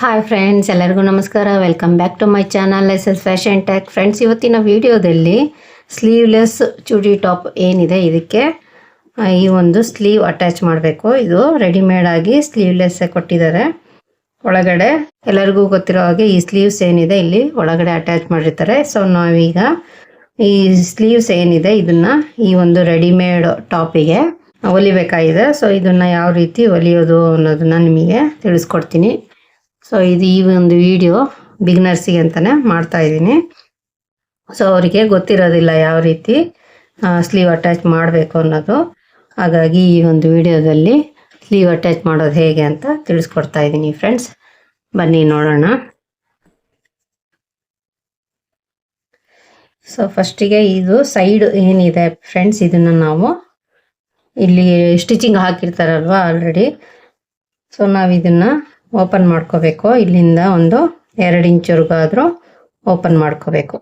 Hi friends ಎಲ್ಲರಿಗೂ ನಮಸ್ಕಾರ. Welcome back to my channel S S fashion tack friends ಇವತ್ತಿನ ವಿಡಿಯೋದಲ್ಲಿ ಸ್ಲೀವ್ಲೆಸ್ ಚೂಡಿ top ಏನಿದೆ ಇದಕ್ಕೆ? ಈ ಒಂದು ಸ್ಲೀವ್ ಅಟ್ಯಾಚ್ ಮಾಡಬೇಕು. ಇದು ರೆಡಿಮೇಡ್ ಆಗಿ ಸ್ಲೀವ್ಲೆಸ್ ಕೊಟ್ಟಿದ್ದಾರೆ. ಒಳಗಡೆ ಎಲ್ಲರಿಗೂ ಗೊತ್ತಿರೋ ಹಾಗೆ ಈ ಸ್ಲೀವ್ಸ್ ಏನಿದೆ ಇಲ್ಲಿ ಒಳಗಡೆ ಅಟ್ಯಾಚ್ ಮಾಡಿರ್ತಾರೆ. ಸೊ ನಾವೀಗ ಈ ಸ್ಲೀವ್ಸ್ ಏನಿದೆ ಇದನ್ನ ಈ ಒಂದು ರೆಡಿಮೇಡ್ ಟಾಪಿಗೆ ಹೊಲಿಬೇಕಾಗಿದೆ ಸೊ ಇದನ್ನ ಯಾವ ರೀತಿ ಹೊಲಿಯೋದು ಅನ್ನೋದನ್ನ ನಿಮಗೆ ತಿಳಿಸ್ಕೊಡ್ತೀನಿ. ಸೊ ಇದು ಈ ಒಂದು ವಿಡಿಯೋ ಬಿಗ್ನರ್ಸಿಗೆ ಅಂತಾನೆ ಮಾಡ್ತಾ ಇದ್ದೀನಿ. ಸೊ ಅವರಿಗೆ ಗೊತ್ತಿರೋದಿಲ್ಲ ಯಾವ ರೀತಿ ಸ್ಲೀವ್ ಅಟ್ಯಾಚ್ ಮಾಡಬೇಕು ಅನ್ನೋದು. ಹಾಗಾಗಿ ಈ ಒಂದು ವಿಡಿಯೋದಲ್ಲಿ ಸ್ಲೀವ್ ಅಟ್ಯಾಚ್ ಮಾಡೋದು ಹೇಗೆ ಅಂತ ತಿಳಿಸ್ಕೊಡ್ತಾ ಇದ್ದೀನಿ ಫ್ರೆಂಡ್ಸ್ ಬನ್ನಿ ನೋಡೋಣ. ಸೊ ಫಸ್ಟಿಗೆ ಇದು ಸೈಡ್ ಏನಿದೆ ಫ್ರೆಂಡ್ಸ್ ಇದನ್ನು ನಾವು ಇಲ್ಲಿ ಸ್ಟಿಚಿಂಗ್ ಹಾಕಿರ್ತಾರಲ್ವ ಆಲ್ರೆಡಿ ಸೊ ನಾವು ಇದನ್ನ ಓಪನ್ ಮಾಡ್ಕೋಬೇಕು. ಇಲ್ಲಿಂದ ಒಂದು ಎರಡು ಇಂಚುವರೆಗಾದರೂ ಓಪನ್ ಮಾಡ್ಕೋಬೇಕು.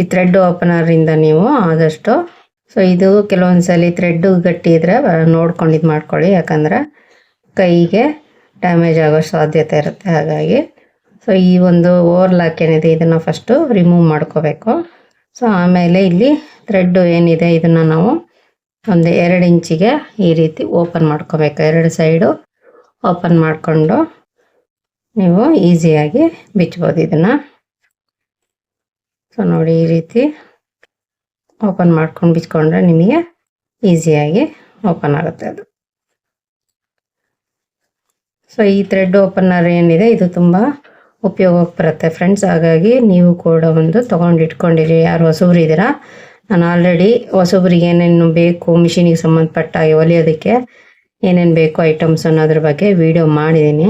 ಈ ಥ್ರೆಡ್ ಓಪನರಿಂದ ನೀವು ಆದಷ್ಟು ಸೊ ಇದು ಕೆಲವೊಂದು ಸಲ ಥ್ರೆಡ್ ಗಟ್ಟಿ ಇದ್ದರೆ ನೋಡ್ಕೊಂಡು ಮಾಡ್ಕೊಳ್ಳಿ. ಯಾಕಂದ್ರೆ ಕೈಗೆ ಡ್ಯಾಮೇಜ್ ಆಗೋ ಸಾಧ್ಯತೆ ಇರುತ್ತೆ. ಹಾಗಾಗಿ ಸೊ ಈ ಒಂದು ಓವರ್ಲಾಕ್ ಏನಿದೆ, ಇದನ್ನು ಫಸ್ಟು ರಿಮೂವ್ ಮಾಡ್ಕೋಬೇಕು. ಸೊ ಆಮೇಲೆ ಇಲ್ಲಿ ಥ್ರೆಡ್ ಏನಿದೆ, ಇದನ್ನು ನಾವು ಒಂದು ಎರಡು ಇಂಚಿಗೆ ಈ ರೀತಿ ಓಪನ್ ಮಾಡ್ಕೋಬೇಕು. ಎರಡು ಸೈಡು ಓಪನ್ ಮಾಡಿಕೊಂಡು ನೀವು ಈಸಿಯಾಗಿ ಬಿಚ್ಬೋದು ಇದನ್ನು. ಸೊ ನೋಡಿ ಈ ರೀತಿ ಓಪನ್ ಮಾಡ್ಕೊಂಡು ಬಿಚ್ಕೊಂಡ್ರೆ ನಿಮಗೆ ಈಸಿಯಾಗಿ ಓಪನ್ ಆಗುತ್ತೆ ಅದು. ಸೊ ಈ ಥ್ರೆಡ್ ಓಪನರ್ ಏನಿದೆ, ಇದು ತುಂಬ ಉಪಯೋಗಕ್ಕೆ ಬರುತ್ತೆ ಫ್ರೆಂಡ್ಸ್. ಹಾಗಾಗಿ ನೀವು ಕೂಡ ಒಂದು ತೊಗೊಂಡು ಇಟ್ಕೊಂಡಿರಿ. ಯಾರು ಹೊಸಬ್ರು ಇದ್ದೀರಾ? ನಾನು ಆಲ್ರೆಡಿ ಹೊಸಬ್ರಿಗೆ ಏನೇನು ಬೇಕು ಮಿಷಿನಿಗೆ ಸಂಬಂಧಪಟ್ಟ ಹೊಲಿಯೋದಕ್ಕೆ ಏನೇನು ಬೇಕು ಐಟಮ್ಸ್ ಅನ್ನೋದ್ರ ಬಗ್ಗೆ ವಿಡಿಯೋ ಮಾಡಿದ್ದೀನಿ.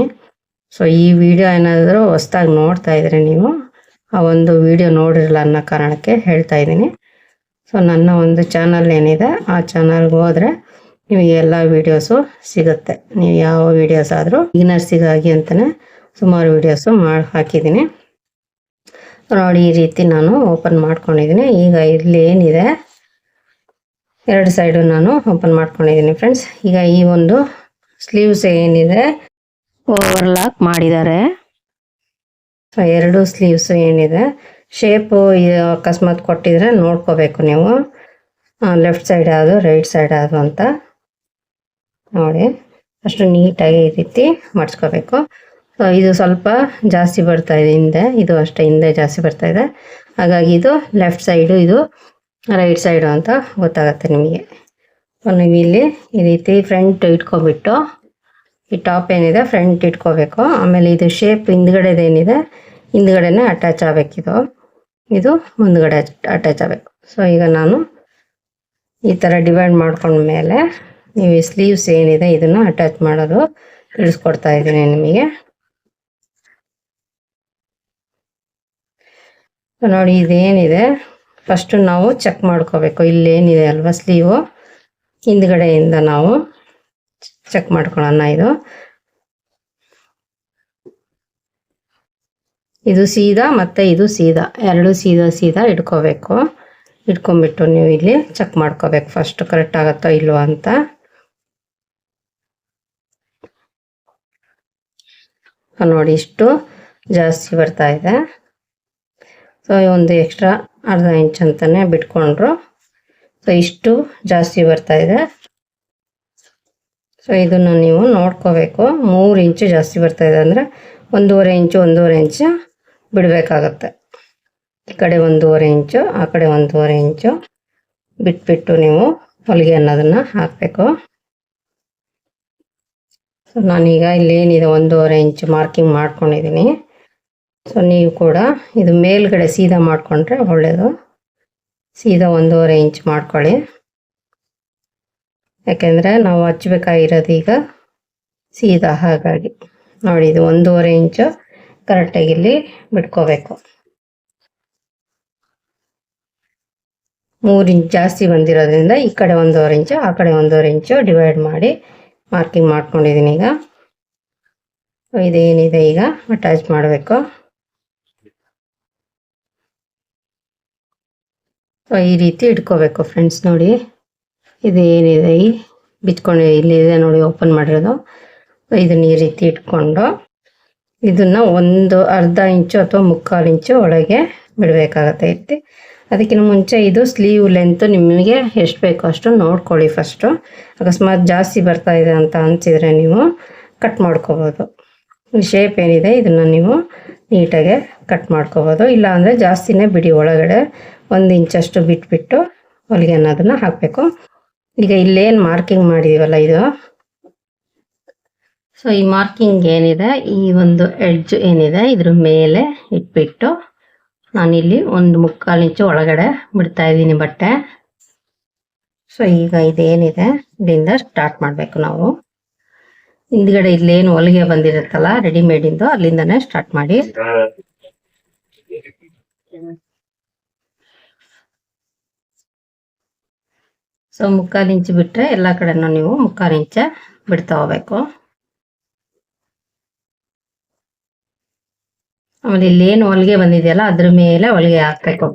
ಸೊ ಈ ವಿಡಿಯೋ ಏನಾದರೂ ಹೊಸ್ದಾಗಿ ನೋಡ್ತಾ ಇದ್ರೆ ನೀವು, ಆ ಒಂದು ವಿಡಿಯೋ ನೋಡಿರಲ್ಲ ಅನ್ನೋ ಕಾರಣಕ್ಕೆ ಹೇಳ್ತಾ ಇದ್ದೀನಿ. ಸೊ ನನ್ನ ಒಂದು ಚಾನಲ್ ಏನಿದೆ, ಆ ಚಾನಲ್ಗೆ ಹೋದರೆ ನಿಮಗೆ ಎಲ್ಲ ವೀಡಿಯೋಸು ಸಿಗುತ್ತೆ. ನೀವು ಯಾವ ವೀಡಿಯೋಸ್ ಆದರೂ ಬಿಗಿನರ್ಸಿಗಾಗಿ ಅಂತಲೇ ಸುಮಾರು ವೀಡಿಯೋಸು ಮಾಡಿ, ಹಾಕಿದ್ದೀನಿ. ನೋಡಿ, ಈ ರೀತಿ ನಾನು ಓಪನ್ ಮಾಡ್ಕೊಂಡಿದ್ದೀನಿ. ಈಗ ಇಲ್ಲಿ ಏನಿದೆ, ಎರಡು ಸೈಡು ನಾನು ಓಪನ್ ಮಾಡ್ಕೊಂಡಿದ್ದೀನಿ ಫ್ರೆಂಡ್ಸ್ ಈಗ ಈ ಒಂದು ಸ್ಲೀವ್ಸ್ ಏನಿದೆ ಓವರ್ಲಾಕ್ ಮಾಡಿದ್ದಾರೆ. ಸೊ ಎರಡು ಸ್ಲೀವ್ಸ್ ಏನಿದೆ. ಶೇಪು ಅಕಸ್ಮಾತ್ ಕೊಟ್ಟಿದ್ರೆ ನೋಡ್ಕೋಬೇಕು ನೀವು. ಲೆಫ್ಟ್ ಸೈಡ್ ಯಾವುದು ರೈಟ್ ಸೈಡ್ ಯಾವುದು ಅಂತ. ನೋಡಿ. ಅಷ್ಟು ನೀಟಾಗಿ ಈ ರೀತಿ ಮಾಡಿಸ್ಕೋಬೇಕು. ಸೊ ಇದು ಸ್ವಲ್ಪ ಜಾಸ್ತಿ ಬರ್ತಾ ಇದೆ ಹಿಂದೆ. ಇದು ಅಷ್ಟೇ, ಹಿಂದೆ ಜಾಸ್ತಿ ಬರ್ತಾ ಇದೆ. ಹಾಗಾಗಿ ಇದು ಲೆಫ್ಟ್ ಸೈಡು ಇದು ರೈಟ್ ಸೈಡು ಅಂತ ಗೊತ್ತಾಗತ್ತೆ ನಿಮಗೆ. ಸೊ ನೀವು ಇಲ್ಲಿ ಈ ರೀತಿ ಫ್ರಂಟ್ ಇಟ್ಕೊಬಿಟ್ಟು ಈ ಟಾಪ್ ಏನಿದೆ, ಫ್ರಂಟ್ ಇಟ್ಕೋಬೇಕು. ಆಮೇಲೆ ಇದು ಶೇಪ್ ಹಿಂದ್ಗಡೆದೇನಿದೆ ಹಿಂದ್ಗಡೆನೇ ಅಟ್ಯಾಚ್ ಆಗಬೇಕಿದು. ಇದು ಮುಂದ್ಗಡೆ ಅಟ್ಯಾಚ್ ಆಗಬೇಕು. ಸೊ ಈಗ ನಾನು ಈ ಥರ ಡಿವೈಡ್ ಮಾಡ್ಕೊಂಡ್ಮೇಲೆ ನೀವು ಈ ಸ್ಲೀವ್ಸ್ ಏನಿದೆ, ಇದನ್ನು ಅಟ್ಯಾಚ್ ಮಾಡೋದು ತಿಳಿಸ್ಕೊಡ್ತಾ ಇದ್ದೀನಿ ನಿಮಗೆ. ನೋಡಿ ಇದೇನಿದೆ. ಫಸ್ಟು ನಾವು ಚೆಕ್ ಮಾಡ್ಕೋಬೇಕು, ಇಲ್ಲೇನಿದೆ ಅಲ್ವಾ ಸ್ಲೀವು ಹಿಂದ್ಗಡೆಯಿಂದ ನಾವು ಚೆಕ್ ಮಾಡ್ಕೊಳ್ಳೋಣ ಇದು. ಇದು ಸೀದಾ ಮತ್ತೆ ಇದು ಸೀದಾ. ಎರಡು ಸೀದಾ ಸೀದಾ ಇಟ್ಕೋಬೇಕು. ಇಟ್ಕೊಂಬಿಟ್ಟು ನೀವು ಇಲ್ಲಿ ಚೆಕ್ ಮಾಡ್ಕೋಬೇಕು ಫಸ್ಟ್ ಕರೆಕ್ಟ್ ಆಗತ್ತೋ ಇಲ್ವೋ ಅಂತ. ನೋಡಿ ಇಷ್ಟು ಜಾಸ್ತಿ ಬರ್ತಾ ಇದೆ. ಸೊ ಒಂದು ಎಕ್ಸ್ಟ್ರಾ ಅರ್ಧ ಇಂಚ್ ಅಂತಾನೆ ಬಿಟ್ಕೊಂಡ್ರು. ಸೊ ಇಷ್ಟು ಜಾಸ್ತಿ ಬರ್ತಾ ಇದೆ. ಸೊ ಇದನ್ನು ನೀವು ನೋಡ್ಕೋಬೇಕು. ಮೂರು ಇಂಚು ಜಾಸ್ತಿ ಬರ್ತಾ ಇದೆ ಅಂದರೆ ಒಂದೂವರೆ ಇಂಚು ಒಂದೂವರೆ ಇಂಚು ಬಿಡಬೇಕಾಗತ್ತೆ. ಈ ಕಡೆ ಒಂದೂವರೆ ಇಂಚು, ಆ ಕಡೆ ಒಂದೂವರೆ ಇಂಚು ಬಿಟ್ಬಿಟ್ಟು ನೀವು ಹೊಲಿಗೆ ಅನ್ನೋದನ್ನು ಹಾಕಬೇಕು. ಸೊ ನಾನೀಗ ಇಲ್ಲೇನಿದೆ, ಒಂದೂವರೆ ಇಂಚು ಮಾರ್ಕಿಂಗ್ ಮಾಡ್ಕೊಂಡಿದ್ದೀನಿ. ಸೊ ನೀವು ಕೂಡ ಇದು ಮೇಲ್ಗಡೆ ಸೀದಾ ಮಾಡಿಕೊಂಡ್ರೆ ಒಳ್ಳೆಯದು ಸೀದಾ ಒಂದೂವರೆ ಇಂಚ್ ಮಾಡ್ಕೊಳ್ಳಿ. ಯಾಕೆಂದರೆ ನಾವು ಹಚ್ಬೇಕಾಗಿರೋದು ಈಗ ಸೀದಾ ಹಾಗಾಗಿ. ನೋಡಿ, ಇದು ಒಂದೂವರೆ ಇಂಚು ಕರೆಕ್ಟಾಗಿ ಇಲ್ಲಿ ಬಿಟ್ಕೋಬೇಕು. ಮೂರು ಇಂಚ್ ಜಾಸ್ತಿ ಬಂದಿರೋದ್ರಿಂದ ಈ ಕಡೆ ಒಂದೂವರೆ ಇಂಚು, ಆ ಕಡೆ ಒಂದೂವರೆ ಇಂಚು ಡಿವೈಡ್ ಮಾಡಿ ಮಾರ್ಕಿಂಗ್ ಮಾಡ್ಕೊಂಡಿದ್ದೀನಿ ಈಗ. ಇದೇನಿದೆ ಈಗ? ಅಟ್ಯಾಚ್ ಮಾಡಬೇಕು. ಸೊ ಈ ರೀತಿ ಇಟ್ಕೋಬೇಕು ಫ್ರೆಂಡ್ಸ್ ನೋಡಿ. ಇದು ಏನಿದೆ ಈ ಬಿಚ್ಕೊಂಡು ಇಲ್ಲಿದೆ ನೋಡಿ ಓಪನ್ ಮಾಡಿರೋದು. ಇದನ್ನ ಈ ರೀತಿ ಇಟ್ಕೊಂಡು ಇದನ್ನ ಒಂದು ಅರ್ಧ ಇಂಚು ಅಥವಾ ಮುಕ್ಕಾಲು ಇಂಚು ಒಳಗೆ ಬಿಡಬೇಕಾಗತ್ತೆ ಇರ್ತಿ ಅದಕ್ಕಿಂತ ಮುಂಚೆ ಇದು ಸ್ಲೀವ್ ಲೆಂತ್ ನಿಮಗೆ ಎಷ್ಟು ಬೇಕೋ ಅಷ್ಟು ನೋಡ್ಕೊಳ್ಳಿ ಫಸ್ಟು ಅಕಸ್ಮಾತ್ ಜಾಸ್ತಿ ಬರ್ತಾ ಇದೆ ಅಂತ ಅನಿಸಿದರೆ ನೀವು ಕಟ್ ಮಾಡ್ಕೋಬೋದು. ಶೇಪ್ ಏನಿದೆ, ಇದನ್ನು ನೀವು ನೀಟಾಗೆ ಕಟ್ ಮಾಡ್ಕೋಬೋದು. ಇಲ್ಲ ಅಂದರೆ ಜಾಸ್ತಿನೇ ಬಿಡಿ ಒಳಗಡೆ ಒಂದು ಇಂಚಷ್ಟು ಬಿಟ್ಬಿಟ್ಟು ಹೊಲಿಗೆ ಅನ್ನೋದನ್ನು ಹಾಕಬೇಕು. ಈಗ ಇಲ್ಲೇನು ಮಾರ್ಕಿಂಗ್ ಮಾಡಿದೀವಲ್ಲ ಇದು? ಸೊ ಈ ಮಾರ್ಕಿಂಗ್ ಏನಿದೆ? ಈ ಒಂದು ಎಡ್ಜ್ ಏನಿದೆ? ಇದ್ರ ಮೇಲೆ ಇಟ್ಬಿಟ್ಟು ನಾನಿಲ್ಲಿ ಒಂದು ಮುಕ್ಕಾಲು ಇಂಚು ಒಳಗಡೆ ಬಿಡ್ತಾ ಇದ್ದೀನಿ ಬಟ್ಟೆ. ಸೊ ಈಗ ಇದೇನಿದೆ? ಇಲ್ಲಿಂದ ಸ್ಟಾರ್ಟ್ ಮಾಡಬೇಕು ನಾವು. ಹಿಂದ್ಗಡೆ ಇಲ್ಲೇನು ಹೊಲಿಗೆ ಬಂದಿರುತ್ತಲ್ಲ ರೆಡಿಮೇಡಿಂದು ಅಲ್ಲಿಂದನೇ ಸ್ಟಾರ್ಟ್ ಮಾಡಿ. ಸೊ ಮುಕ್ಕಾಲು ಇಂಚು ಬಿಟ್ಟರೆ ಎಲ್ಲ ಕಡೆನೂ ನೀವು ಮುಕ್ಕಾಲು ಇಂಚ ಬಿಡ್ತಾ ಹೋಗ್ಬೇಕು. ಆಮೇಲೆ ಇಲ್ಲೇನು ಹೊಲಿಗೆ ಬಂದಿದೆಯಲ್ಲ, ಅದ್ರ ಮೇಲೆ ಹೊಲಿಗೆ ಹಾಕ್ಬೇಕು.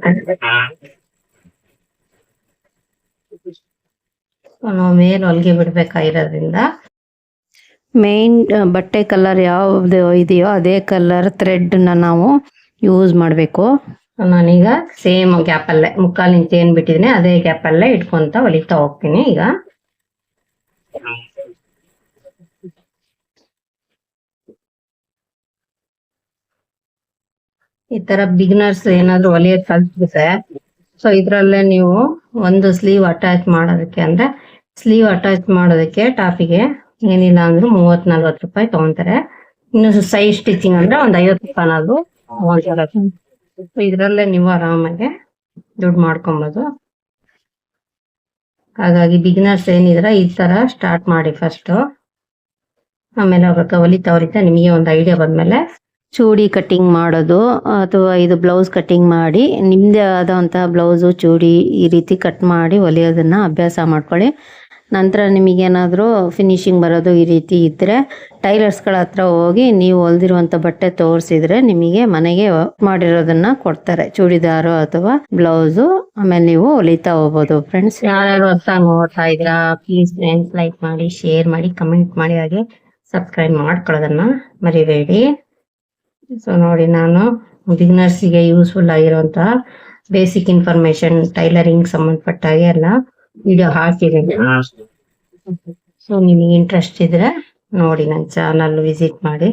ನಾವು ಮೇಲೆ ಹೊಲಿಗೆ ಬಿಡ್ಬೇಕಾಗಿರೋದ್ರಿಂದ ಮೇನ್ ಬಟ್ಟೆ ಕಲರ್ ಯಾವ್ದು ಇದೆಯೋ ಅದೇ ಕಲರ್ ಥ್ರೆಡ್ನ ನಾವು ಯೂಸ್ ಮಾಡಬೇಕು. ನಾನೀಗ ಸೇಮ್ ಗ್ಯಾಪಲ್ಲೇ ಮುಕ್ಕಾಲು ಇಂಚ್ ಏನು ಬಿಟ್ಟಿದ್ದೀನಿ ಅದೇ ಗ್ಯಾಪಲ್ಲೇ ಇಟ್ಕೊಂತ ಹೊಲಿತಾ ಹೋಗ್ತೀನಿ ಈಗ. ಈ ತರ ಬಿಗ್ನರ್ಸ್ ಏನಾದ್ರು ಹೊಲಿಯೋದ್ ಕಲ್ತ್ಬಿಟ್ರೆ ಸೊ ಇದ್ರಲ್ಲೇ ನೀವು ಒಂದು ಸ್ಲೀವ್ ಅಟ್ಯಾಚ್ ಮಾಡೋದಕ್ಕೆ ಅಂದ್ರೆ ಸ್ಲೀವ್ ಅಟ್ಯಾಚ್ ಮಾಡೋದಕ್ಕೆ ಟಾಪಿಗೆ ಏನಿಲ್ಲ ಅಂದ್ರೆ ಮೂವತ್ ನಲ್ವತ್ತು ರೂಪಾಯಿ ತಗೊಂತಾರೆ. ಇನ್ನು ಸೈಜ್ ಸ್ಟಿಚಿಂಗ್ ಅಂದ್ರೆ ಒಂದ್ ಐವತ್ತು ರೂಪಾಯಿ ಇದ್ರಲ್ಲೇ ನೀವು ಆರಾಮಾಗಿ ದುಡ್ಡು ಮಾಡ್ಕೊಬೋದು. ಹಾಗಾಗಿ ಬಿಗಿನರ್ಸ್ ಏನಿದ್ರ ಈ ತರ ಸ್ಟಾರ್ಟ್ ಮಾಡಿ ಫಸ್ಟು ಆಮೇಲೆ ಅವ್ರ ಹೊಲಿತಾ ಹೊಲಿತಾ ನಿಮಗೆ ಒಂದು ಐಡಿಯಾ ಬಂದ್ಮೇಲೆ ಚೂಡಿ ಕಟ್ಟಿಂಗ್ ಮಾಡೋದು ಅಥವಾ ಇದು ಬ್ಲೌಸ್ ಕಟ್ಟಿಂಗ್ ಮಾಡಿ ನಿಮ್ಮದೇ ಆದಂತಹ ಬ್ಲೌಸು ಚೂಡಿ ಈ ರೀತಿ ಕಟ್ ಮಾಡಿ ಹೊಲಿಯೋದನ್ನ ಅಭ್ಯಾಸ ಮಾಡ್ಕೊಳ್ಳಿ. ನಂತರ ನಿಮಗೇನಾದರೂ ಫಿನಿಶಿಂಗ್ ಬರೋದು ಈ ರೀತಿ ಇದ್ದರೆ ಟೈಲರ್ಸ್ಗಳ ಹತ್ರ ಹೋಗಿ ನೀವು ಹೊಲ್ದಿರುವಂಥ ಬಟ್ಟೆ ತೋರಿಸಿದ್ರೆ ನಿಮಗೆ ಮನೆಗೆ ಮಾಡಿರೋದನ್ನ ಕೊಡ್ತಾರೆ. ಚೂಡಿದಾರು ಅಥವಾ ಬ್ಲೌಸು, ಆಮೇಲೆ ನೀವು ಹೊಲಿತಾ ಹೋಗ್ಬೋದು ಫ್ರೆಂಡ್ಸ್ ಯಾರ್ಯಾರು ಹೊಸ ನೋಡ್ತಾ ಇದ್ದೀರಾ ಪ್ಲೀಸ್ ಫ್ರೆಂಡ್ಸ್ ಲೈಕ್ ಮಾಡಿ ಶೇರ್ ಮಾಡಿ ಕಮೆಂಟ್ ಮಾಡಿ, ಹಾಗೆ ಸಬ್ಸ್ಕ್ರೈಬ್ ಮಾಡ್ಕೊಳ್ಳೋದನ್ನ ಮರಿಬೇಡಿ. ಸೊ ನೋಡಿ ನಾನು ಬಿಗ್ನರ್ಸಿಗೆ ಯೂಸ್ಫುಲ್ ಆಗಿರುವಂತಹ ಬೇಸಿಕ್ ಇನ್ಫಾರ್ಮೇಶನ್ ಟೈಲರಿಂಗ್ ಸಂಬಂಧಪಟ್ಟ ಹಾಗೆ ಎಲ್ಲ ವಿಡಿಯೋ ಹಾಕಿದ್ದೀನಿ. ಸೊ ನಿಮಗೆ ಇಂಟ್ರೆಸ್ಟ್ ಇದ್ರೆ ನೋಡಿ ನನ್ನ ಚಾನಲ್ ವಿಸಿಟ್ ಮಾಡಿ.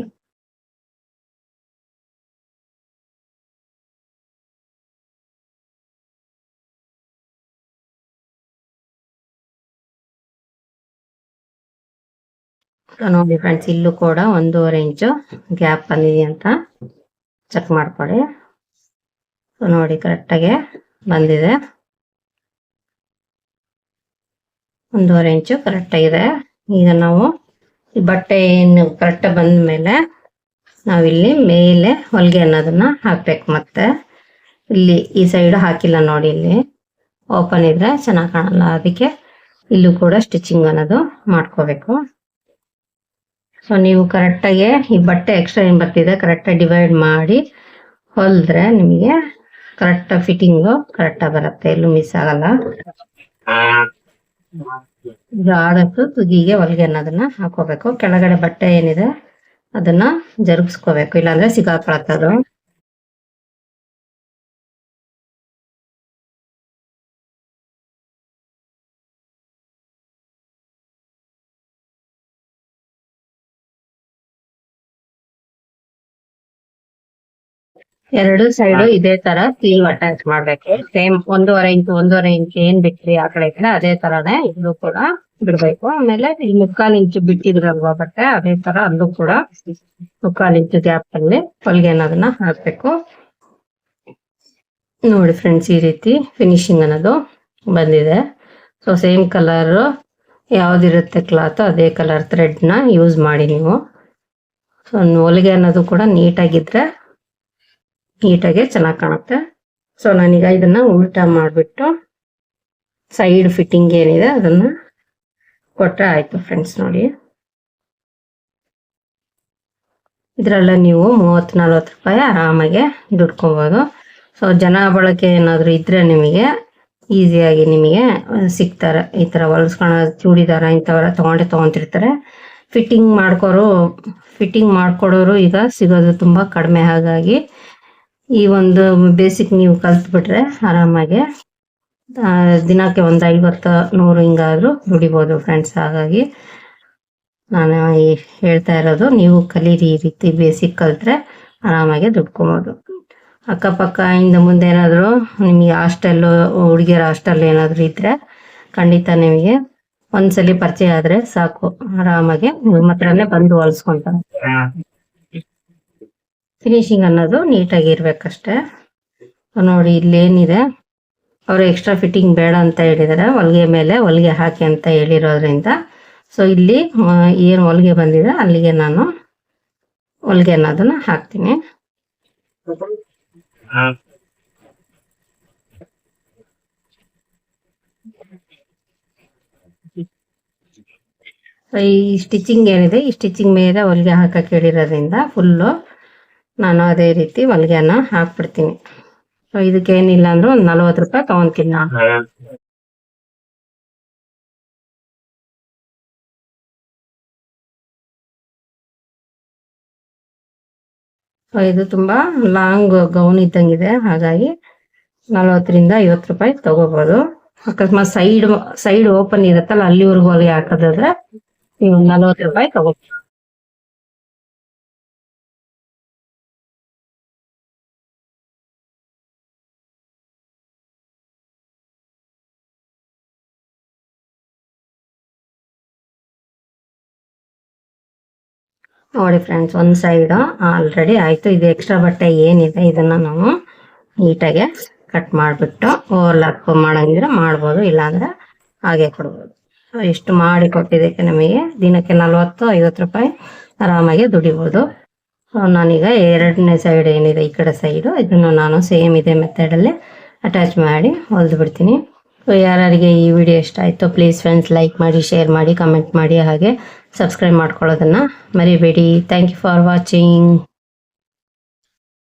ನೋಡಿ ಫ್ರೆಂಡ್ಸ್ ಇಲ್ಲೂ ಕೂಡ ಒಂದೂವರೆ ಇಂಚು ಗ್ಯಾಪ್ ಬಂದಿದೆ ಅಂತ ಚೆಕ್ ಮಾಡ್ಕೊಳ್ಳಿ. ನೋಡಿ ಕರೆಕ್ಟಾಗೆ ಬಂದಿದೆ. ಒಂದೂವರೆ ಇಂಚು ಕರೆಕ್ಟಾಗಿದೆ ಈಗ ನಾವು ಈ ಬಟ್ಟೆ ಏನು ಕರೆಕ್ಟ್ ಬಂದ ಮೇಲೆ ನಾವಿಲ್ಲಿ ಮೇಲೆ ಹೊಲಿಗೆ ಅನ್ನೋದನ್ನ ಹಾಕ್ಬೇಕು ಮತ್ತೆ. ಇಲ್ಲಿ ಈ ಸೈಡು ಹಾಕಿಲ್ಲ ನೋಡಿ ಇಲ್ಲಿ. ಓಪನ್ ಇದ್ರೆ ಚೆನ್ನಾಗಿ ಕಾಣಲ್ಲ. ಅದಕ್ಕೆ ಇಲ್ಲೂ ಕೂಡ ಸ್ಟಿಚಿಂಗ್ ಅನ್ನೋದು ಮಾಡ್ಕೋಬೇಕು. ಸೊ ನೀವು ಕರೆಕ್ಟಾಗಿ ಈ ಬಟ್ಟೆ ಎಕ್ಸ್ಟ್ರಾ ಏನು ಬರ್ತಿದೆ ಕರೆಕ್ಟಾಗಿ ಡಿವೈಡ್ ಮಾಡಿ ಹೊಲಿದ್ರೆ ನಿಮಗೆ ಕರೆಕ್ಟ್ ಫಿಟ್ಟಿಂಗು ಕರೆಕ್ಟಾಗಿ ಬರುತ್ತೆ. ಎಲ್ಲೂ ಮಿಸ್ ಆಗಲ್ಲ. ಆದಷ್ಟು ತುದಿಗೆ ಹೊಲಿಗೆ ಅನ್ನೋದನ್ನ ಹಾಕೋಬೇಕು. ಕೆಳಗಡೆ ಬಟ್ಟೆ ಏನಿದೆ ಅದನ್ನ ಜರುಗಿಸ್ಕೋಬೇಕು. ಇಲ್ಲಾಂದ್ರೆ ಸಿಗಾಕೊಳತ್ತದು ಎರಡು ಸೈಡ್ ಇದೇ ತರ ಸ್ಲೀವ್ ಅಟ್ಯಾಚ್ ಮಾಡ್ಬೇಕು. ಸೇಮ್ ಒಂದೂವರೆ ಇಂಚು ಒಂದೂವರೆ ಇಂಚು ಏನ್ ಬಿಟ್ರಿ ಆ ಕಡೆ ಕಡೆ ಅದೇ ತರಾನೇ ಇದು ಕೂಡ ಬಿಡ್ಬೇಕು. ಆಮೇಲೆ ಈ ಮುಕ್ಕಾಲ್ ಇಂಚು ಬಿಟ್ಟಿದ್ರಲ್ವಾ ಬಟ್ಟೆ ಅದೇ ತರ ಅಲ್ಲೂ ಕೂಡ ಮುಕ್ಕಾಲ್ ಇಂಚು ಗ್ಯಾಪ್ ಅಲ್ಲಿ ಹೊಲಿಗೆ ಅನ್ನೋದನ್ನ ಹಾಕ್ಬೇಕು. ನೋಡಿ ಫ್ರೆಂಡ್ಸ್ ಈ ರೀತಿ ಫಿನಿಶಿಂಗ್ ಅನ್ನೋದು ಬಂದಿದೆ. ಸೊ ಸೇಮ್ ಕಲರ್ ಯಾವ್ದಿರುತ್ತೆ ಕ್ಲಾತ್ ಅದೇ ಕಲರ್ ಥ್ರೆಡ್ನ ಯೂಸ್ ಮಾಡಿ ನೀವು. ಸೊ ಹೊಲಿಗೆ ಅನ್ನೋದು ಕೂಡ ನೀಟಾಗಿದ್ರೆ ನೀಟಾಗಿ ಚೆನ್ನಾಗಿ ಕಾಣುತ್ತೆ. ಸೊ ನಾನೀಗ ಇದನ್ನ ಉಲ್ಟಾ ಮಾಡಿಬಿಟ್ಟು ಸೈಡ್ ಫಿಟ್ಟಿಂಗ್ ಏನಿದೆ ಅದನ್ನ ಕೊಟ್ಟರೆ ಆಯಿತು ಫ್ರೆಂಡ್ಸ್ ನೋಡಿ. ಇದರಲ್ಲ ನೀವು ಮೂವತ್ತು, ನಲ್ವತ್ತು ರೂಪಾಯಿ ಆರಾಮಾಗಿ ದುಡ್ಕೋಬೋದು. ಸೊ ಜನ ಬಳಕೆ ಏನಾದರೂ ಇದ್ರೆ ನಿಮಗೆ ಈಸಿಯಾಗಿ ನಿಮಗೆ ಸಿಗ್ತಾರೆ. ಈ ಥರ ಹೊಲ್ಸ್ಕೊಳ್ಳೋ ಚೂಡಿದಾರ ಇಂಥವೆಲ್ಲ ತೊಗೊಂಡೇ ತೊಗೊತಿರ್ತಾರೆ. ಫಿಟ್ಟಿಂಗ್ ಮಾಡ್ಕೋರು ಫಿಟ್ಟಿಂಗ್ ಮಾಡ್ಕೊಡೋರು ಈಗ ಸಿಗೋದು ತುಂಬ ಕಡಿಮೆ ಹಾಗಾಗಿ ಈ ಒಂದು ಬೇಸಿಕ್ ನೀವು ಕಲ್ತ್ಬಿಟ್ರೆ ಆರಾಮಾಗಿ ದಿನಕ್ಕೆ ಒಂದು ಐವತ್ತು ನೂರು ಹಿಂಗಾದರೂ ದುಡಿಬೋದು ಫ್ರೆಂಡ್ಸ್ ಹಾಗಾಗಿ. ನಾನು ಹೇಳ್ತಾ ಇರೋದು, ನೀವು ಕಲೀರಿ ಈ ರೀತಿ ಬೇಸಿಕ್ ಕಲ್ತ್ರೆ ಆರಾಮಾಗಿ ದುಡ್ಕೊಬೋದು. ಅಕ್ಕಪಕ್ಕ ಇಂದ ಮುಂದೆ ಏನಾದರೂ ನಿಮಗೆ ಹಾಸ್ಟೆಲ್ಲು ಹುಡುಗಿಯರ ಹಾಸ್ಟೆಲ್ ಏನಾದರೂ ಇದ್ದರೆ ಖಂಡಿತ ನಿಮಗೆ ಒಂದ್ಸಲಿ ಪರಿಚಯ ಆದರೆ ಸಾಕು, ಆರಾಮಾಗಿ ನಿಮ್ಮ ಹತ್ರನೇ ಬಂದು ಹೊಲ್ಸ್ಕೊಂತಾರೆ. ಫಿನಿಶಿಂಗ್ ಅನ್ನೋದು ನೀಟಾಗಿ ಇರಬೇಕಷ್ಟೆ ನೋಡಿ ಇಲ್ಲೇನಿದೆ. ಅವರು ಎಕ್ಸ್ಟ್ರಾ ಫಿಟ್ಟಿಂಗ್ ಬೇಡ ಅಂತ ಹೇಳಿದ್ದಾರೆ ಹೊಲಿಗೆ ಮೇಲೆ ಹೊಲಿಗೆ ಹಾಕಿ ಅಂತ ಹೇಳಿರೋದ್ರಿಂದ. ಸೊ ಇಲ್ಲಿ ಏನು ಹೊಲಿಗೆ ಬಂದಿದೆ ಅಲ್ಲಿಗೆ ನಾನು ಹೊಲಿಗೆ ಅನ್ನೋದನ್ನ ಹಾಕ್ತೀನಿ. ಈ ಸ್ಟಿಚಿಂಗ್ ಏನಿದೆ ಈ ಸ್ಟಿಚಿಂಗ್ ಮೇಲೆ ಹೊಲಿಗೆ ಹಾಕಕ್ಕೆ ಹೇಳಿರೋದ್ರಿಂದ ಫುಲ್ಲು ನಾನು ಅದೇ ರೀತಿ ಹೊಲಿಗೆನ ಹಾಕ್ಬಿಡ್ತೀನಿ. ಸೊ ಇದಕ್ಕೆ ಏನಿಲ್ಲ ಅಂದ್ರೆ ಒಂದು ನಲ್ವತ್ತು ರೂಪಾಯಿ ತಗೊಂತೀನಿ ನಾನು. ಸೊ ಇದು ತುಂಬಾ ಲಾಂಗ್ ಗೌನ್ ಇದ್ದಂಗಿದೆ. ಹಾಗಾಗಿ ನಲ್ವತ್ತರಿಂದ ಐವತ್ತು ರೂಪಾಯಿ ತಗೋಬಹುದು ಅಕಸ್ಮಾತ್ ಸೈಡ್ ಸೈಡ್ ಓಪನ್ ಇರುತ್ತಲ್ಲ ಅಲ್ಲಿವರೆಗೂ ಹಾಕೋದಾದ್ರೆ ನೀವು ನಲ್ವತ್ತು ರೂಪಾಯಿ ತಗೋ ನೋಡಿ ಫ್ರೆಂಡ್ಸ್ ಒಂದು ಸೈಡ್ ಆಲ್ರೆಡಿ ಆಯ್ತು. ಇದು ಎಕ್ಸ್ಟ್ರಾ ಬಟ್ಟೆ ಏನಿದೆ, ಇದನ್ನ ನಾವು ನೀಟಾಗೆ ಕಟ್ ಮಾಡಿಬಿಟ್ಟು ಓವರ್ಲಾಕ್ ಮಾಡಂಗಿದ್ರೆ ಮಾಡ್ಬೋದು, ಇಲ್ಲಾಂದ್ರೆ ಹಾಗೆ ಕೊಡ್ಬೋದು. ಇಷ್ಟು ಮಾಡಿ ಕೊಟ್ಟಿದ್ದಕ್ಕೆ ನಮಗೆ ದಿನಕ್ಕೆ ನಲ್ವತ್ತು, ಐವತ್ತು ರೂಪಾಯಿ ಆರಾಮಾಗಿ ದುಡಿಬೋದು. ನಾನೀಗ ಎರಡನೇ ಸೈಡ್ ಏನಿದೆ, ಈ ಕಡೆ ಸೈಡು ಇದನ್ನು ನಾನು ಸೇಮ್ ಇದೇ ಮೆಥಡಲ್ಲಿ ಅಟ್ಯಾಚ್ ಮಾಡಿ ಹೊಲ್ದು ಬಿಡ್ತೀನಿ. ಸೊ ಯಾರ್ಯಾರಿಗೆ ಈ ವಿಡಿಯೋ ಇಷ್ಟ ಆಯಿತು ಪ್ಲೀಸ್ ಫ್ರೆಂಡ್ಸ್ ಲೈಕ್ ಮಾಡಿ ಶೇರ್ ಮಾಡಿ ಕಮೆಂಟ್ ಮಾಡಿ, ಹಾಗೆ ಸಬ್ಸ್ಕ್ರೈಬ್ ಮಾಡ್ಕೊಳ್ಳೋದನ್ನು ಮರಿಬೇಡಿ. Thank you for watching